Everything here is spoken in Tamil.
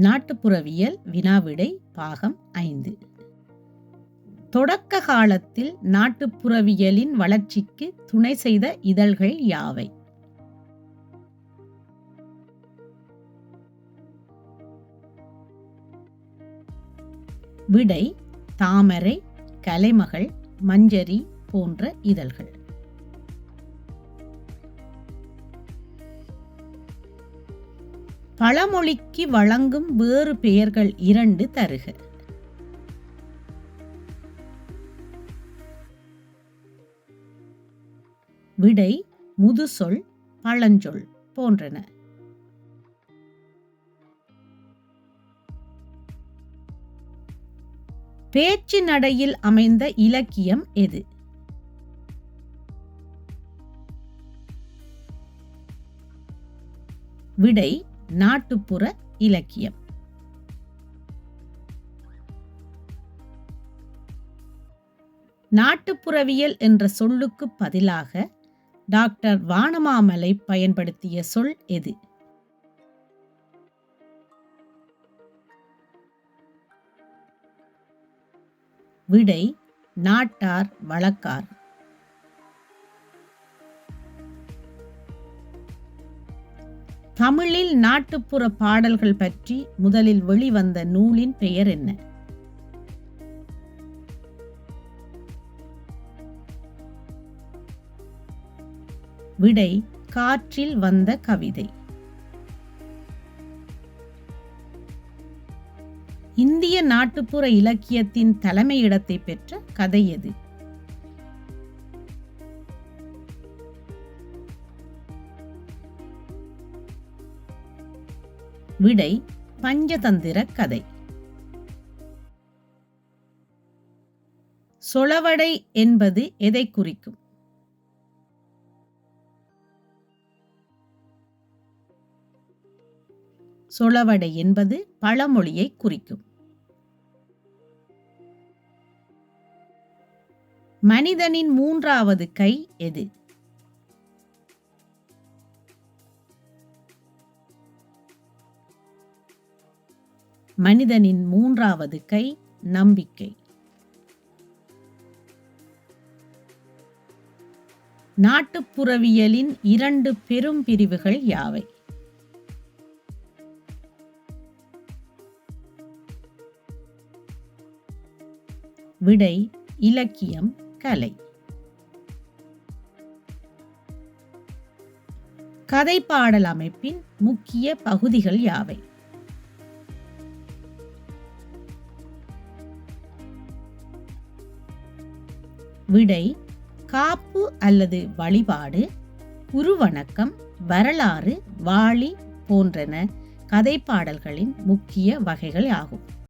நாட்டுப்புறவியல் வினாவிடை பாகம் ஐந்து. தொடக்க காலத்தில் நாட்டுப்புறவியலின் வளர்ச்சிக்கு துணை செய்த இதழ்கள் யாவை? விடை தாமரை கலைமகள் மஞ்சரி போன்ற இதழ்கள். பழமொழிக்கு வழங்கும் வேறு பெயர்கள் இரண்டு தருக. விடை முதுசொல் பழஞ்சொல் போன்றன. பேச்சு நடையில் அமைந்த இலக்கியம் எது? விடை நாட்டுப்புற இலக்கியம். நாட்டுப்புறவியல் என்ற சொல்லுக்கு பதிலாக டாக்டர் வானமாமலை பயன்படுத்திய சொல் எது? விடை நாட்டார் வழக்கார். தமிழில் நாட்டுப்புற பாடல்கள் பற்றி முதலில் வெளிவந்த நூலின் பெயர் என்ன? விடை காற்றில் வந்த கவிதை. இந்திய நாட்டுப்புற இலக்கியத்தின் தலைமையிடத்தை பெற்ற கதை எது? விடை பஞ்சதந்திர கதை. சொளவடை என்பது எதை குறிக்கும்? சொளவடை என்பது பழமொழியை குறிக்கும். மனிதனின் மூன்றாவது கை எது? மனிதனின் மூன்றாவது கை நம்பிக்கை. நாட்டுப்புறவியலின் இரண்டு பெரும் பிரிவுகள் யாவை? விடை இலக்கியம் கலை. கதை பாடல் அமைப்பின் முக்கிய பகுதிகள் யாவை? விடை காப்பு அல்லது வழிபாடு உருவணக்கம் வரலாறு வாளி போன்றன கதைப்பாடல்களின் முக்கிய வகைகள் ஆகும்.